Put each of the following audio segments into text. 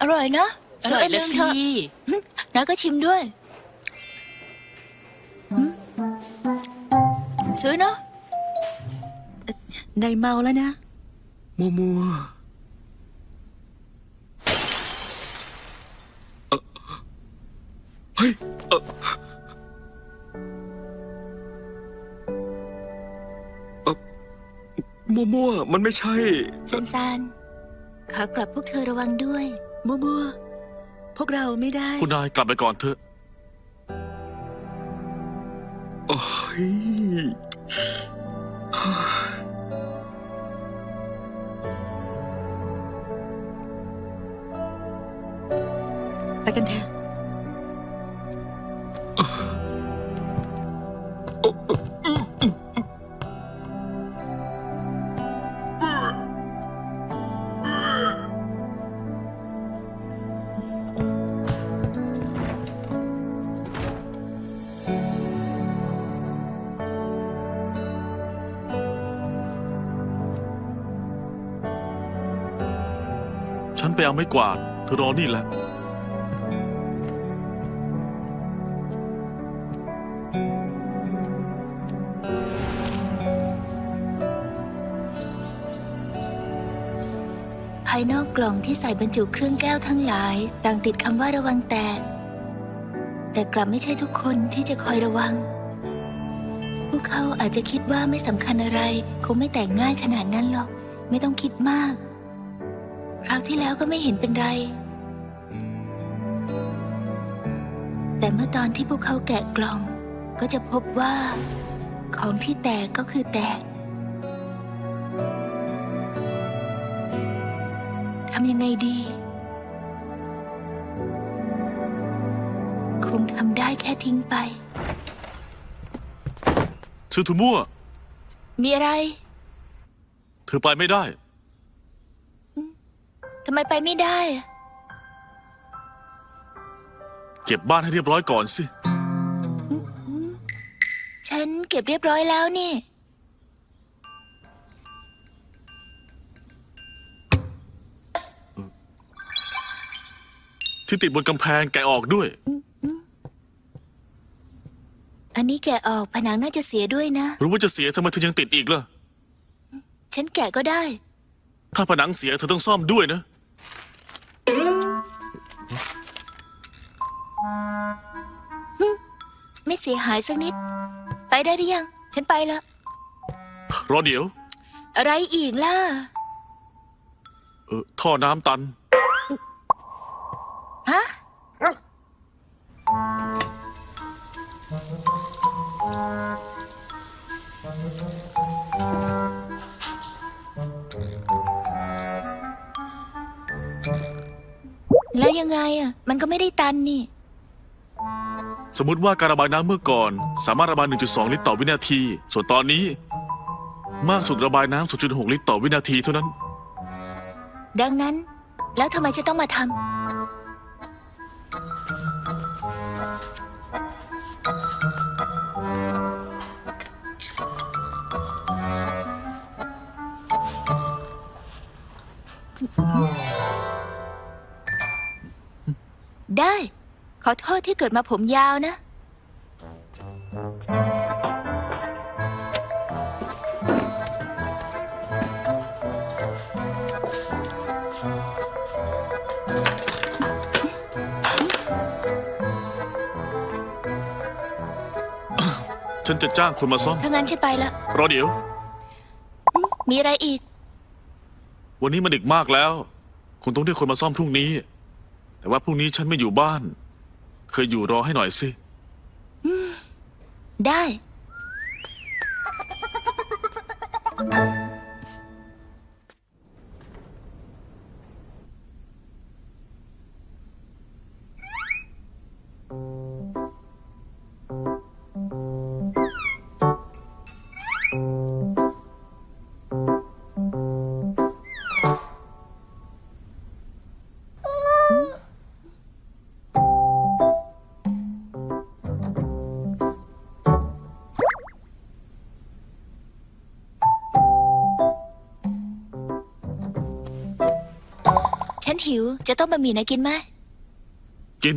อร่อยนะอร่อยซื้ละนหนึ่งสิเถอะหึแล้วก็ชิมด้วยหึซื้อเนาะนายเมาแล้วนะ มัวมัวเอ่อเฮ้ยเอ่อเอ่อมัวมัวมันไม่ใช่ ซันซานขากลับพวกเธอระวังด้วย มัวมัวพวกเราไม่ได้ คุณนายกลับไปก่อนเถอะโอ้ยไปกันเถอะฉัน ไปเอาไม้กวาดเธอรอนี่แหละ ภายนอกกล่องที่ใส่บรรจุเครื่องแก้วทั้งหลาย ต่างติดคำว่าระวังแตก แต่กลับไม่ใช่ทุกคนที่จะคอยระวัง พวกเขาอาจจะคิดว่าไม่สำคัญอะไร คงไม่แตกง่ายขนาดนั้นหรอก ไม่ต้องคิดมาก ราวที่แล้วก็ไม่เห็นเป็นไร แต่เมื่อตอนที่พวกเขาแกะกล่อง ก็จะพบว่า ของที่แตกก็คือแตกทำยังไงดี คงทำได้แค่ทิ้งไปชื่อทูมั่ว มีอะไร เธอไปไม่ได้ทำไมไปไม่ได้อะเก็บบ้านให้เรียบร้อยก่อนสิ ฉันเก็บเรียบร้อยแล้วนี่ ที่ติดบนกำแพงแกะออกด้วย อันนี้แกะออกผนังน่าจะเสียด้วยนะ รู้ว่าจะเสียทำไมเธอยังติดอีกล่ะ ฉันแกะก็ได้ ถ้าผนังเสียเธอต้องซ่อมด้วยนะ ไม่เสียหายสักนิด ไปได้หรือยัง ฉันไปละ รอเดี๋ยว อะไรอีกล่ะ เออท่อน้ำตัน ฮะ แล้วยังไงอะ มันก็ไม่ได้ตันนี่ สมมติว่าการระบายน้ำเมื่อก่อน สามารถระบาย 1.2 ลิตรต่อวินาที ส่วนตอนนี้ มากสุดระบายน้ำ0.6 ลิตรต่อวินาทีเท่านั้น ดังนั้น แล้วทำไมฉันต้องมาทำได้ ขอโทษที่เกิดมาผมยาวนะ ฉันจะจ้างคนมาซ่อม ถ้างั้นฉันไปละรอเดี๋ยว มีอะไรอีก วันนี้มันดึกมากแล้วคงต้องเรียกคนมาซ่อมพรุ่งนี้ แต่ว่าพรุ่งนี้ฉันไม่อยู่บ้าน เคยอยู่รอให้หน่อยสิ ได้ ฉันหิว จะต้มบะหมี่นะกินไหม กิน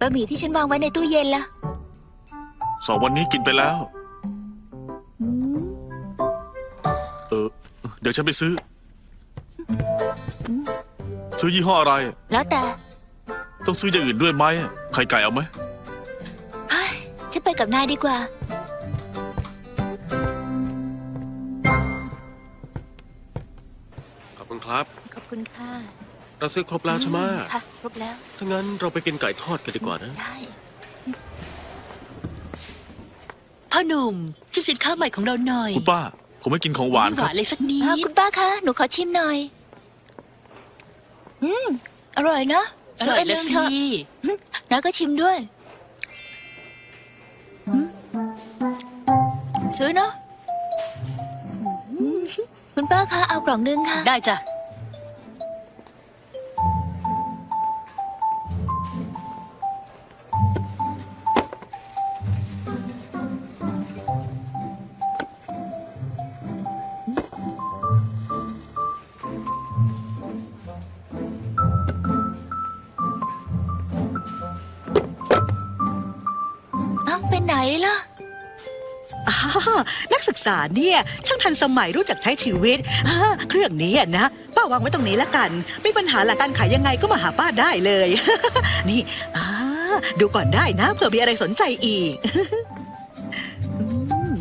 บะหมี่ที่ฉันวางไว้ในตู้เย็นล่ะ สองวันนี้กินไปแล้วอืมเออ เดี๋ยวฉันไปซื้อ ซื้อยี่ห้ออะไร แล้วแต่ ต้องซื้ออย่างอื่นด้วยไหมไข่ไก่เอาไหมเฮ้ยฉันไปกับนายดีกว่า ขอบคุณครับขอบคุณค่ะเราซื้อครบแล้วใช่ไหมค่ะครบแล้ว ถ้างั้นเราไปกินไก่ทอดกันดีกว่านะ ได้พ่อหนุ่มชิมสินค้าใหม่ของเราหน่อยคุณป้า ผมไม่กินของหวานไม่คหรับวานเลยสักนิอ่าดคุณป้าคะ หนูขอชิมหน่อย อืม อร่อยเนอะ อซื้อร่อยอันหเลยนึงสิเถอะน้าก็ชิมด้วยอืมซื้อเนอะอืมคุณป้าคะเอากล่องหนึงค่ะ ได้จ้ะ ไปไหนล่ะ อ้านักศึกษาเนี่ยช่างทันสมัยรู้จักใช้ชีวิตอ่าเครื่องนี้อะนะป้าวางไว้ตรงนี้ละกัน ไม่ปัญหาหลักการขายยังไงก็มาหาป้าได้เลย นี่อ่าดูก่อนได้นะเผื่อมีอะไรสนใจอีก อืม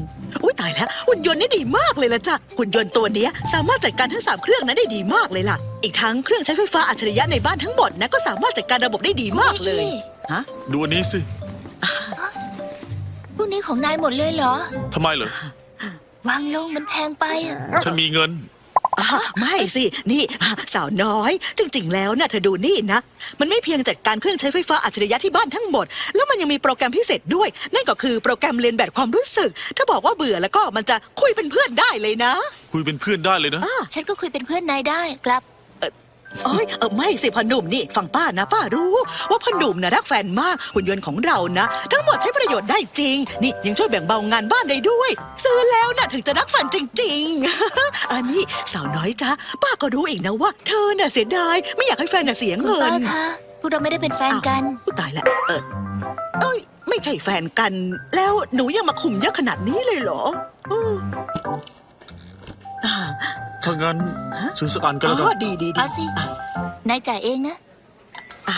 อุ้ยตายแล้วหุ่นยนต์นี่ดีมากเลยละจ้ะหุ่นยนต์ตัวเนี้ยสามารถจัดการทั้งสามเครื่องนั้นได้ดีมากเลยล่ะ อีกทั้งเครื่องใช้ไฟฟ้าอัจฉริยะในบ้านทั้งหมดนะก็สามารถจัดการระบบได้ดีมากเลย ฮะ ดูอันนี้สิ พวกนี้ของนายหมดเลยเหรอ ทำไมเหรอ วางลงมันแพงไปอะฉันมีเงินอ่าไม่สินี่อ่าสาวน้อย จริง ๆ แล้วนะ่ะเธอดูนี่นะ มันไม่เพียงจัดการเครื่องใช้ไฟฟ้าอัจฉริยะที่บ้านทั้งหมด แล้วมันยังมีโปรแกรมพิเศษด้วย นั่นก็คือโปรแกรมเรียนแบบความรู้สึก ถ้าบอกว่าเบื่อแล้วก็มันจะคุยเป็นเพื่อนได้เลยนะ คุยเป็นเพื่อนได้เลยนะ ฉันก็คุยเป็นเพื่อนนายได้กลับ เอ้ยเออไม่สิพ่อหนุ่มนี่ฟังป้านะป้ารู้ ว่าพ่อหนุ่มนะรักแฟนมากหุ่นยนต์ของเรานะ ทั้งหมดใช้ประโยชน์ได้จริง นี่ยังช่วยแบ่งเบางานบ้านได้ด้วย ซื้อแล้วนะถึงจะรักแฟนจริง ๆ อันนี้สาวน้อยจ้าป้าก็รู้อีกนะว่า เธอน่ะเสียดายไม่อยากให้แฟนน่ะเสียคุณเงิป้านคะพวกเราไม่ได้เป็นแฟนกัน อุ๊ยตายละเออเอ้ยไม่ใช่แฟนกัน แล้วหนูยังมาข่มเยอะขนาดนี้เลยเหรออืมอ่า ถ้างั้นซื้อสักอันก็อ๋แล้วกัอน ดีดีดีเอาสิ อะนายจ่ายเองนะ อะ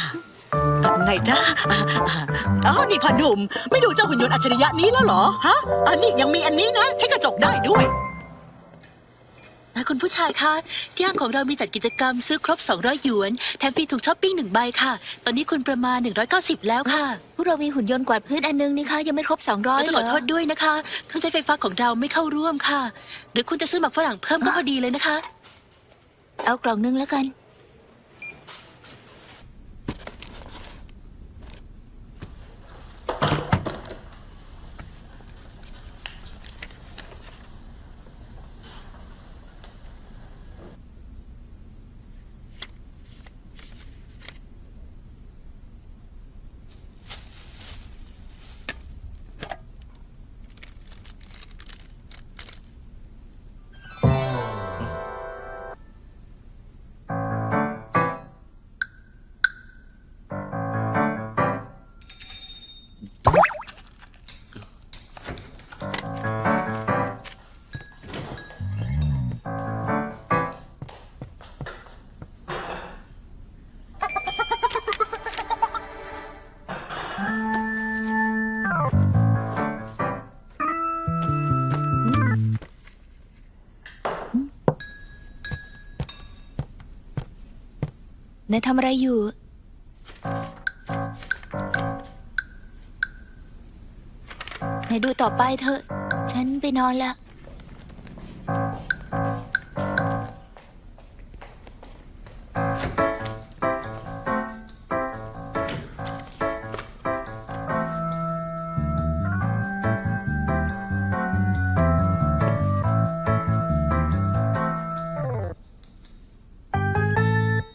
อะไงจ้าอะอะอ๋อนี่พ่อหนุ่ม ไม่ดูเจ้าหุ่นยนต์อัจฉริยะนี้แล้วเหรอ ฮะ อันนี้ยังมีอันนี้นะที่กระจกได้ด้วย คุณผู้ชายคะที่ห้างของเรามีจัดกิจกรรมซื้อครบ 200 หยวน แถมฟรีถูกช้อปปิ้งหนึ่งใบค่ะ ตอนนี้คุณประมาณ 190 แล้วค่ะพวกเรามีหุ่นยนต์กวาดพื้นอันนึงนี่คะยังไม่ครบสองร้อยแล้วตเหลรอดอโทษด้วยนะคะ เครื่องใช้ไฟฟ้าของเราไม่เข้าร่วมค่ะ หรือคุณจะซื้อหมักฝรั่งเพิ่มก็พอดีเลยนะคะ เอากล่องนึงแล้วกัน นายทำอะไรอยู่ นายดูต่อไปเถอะ ฉันไปนอนละ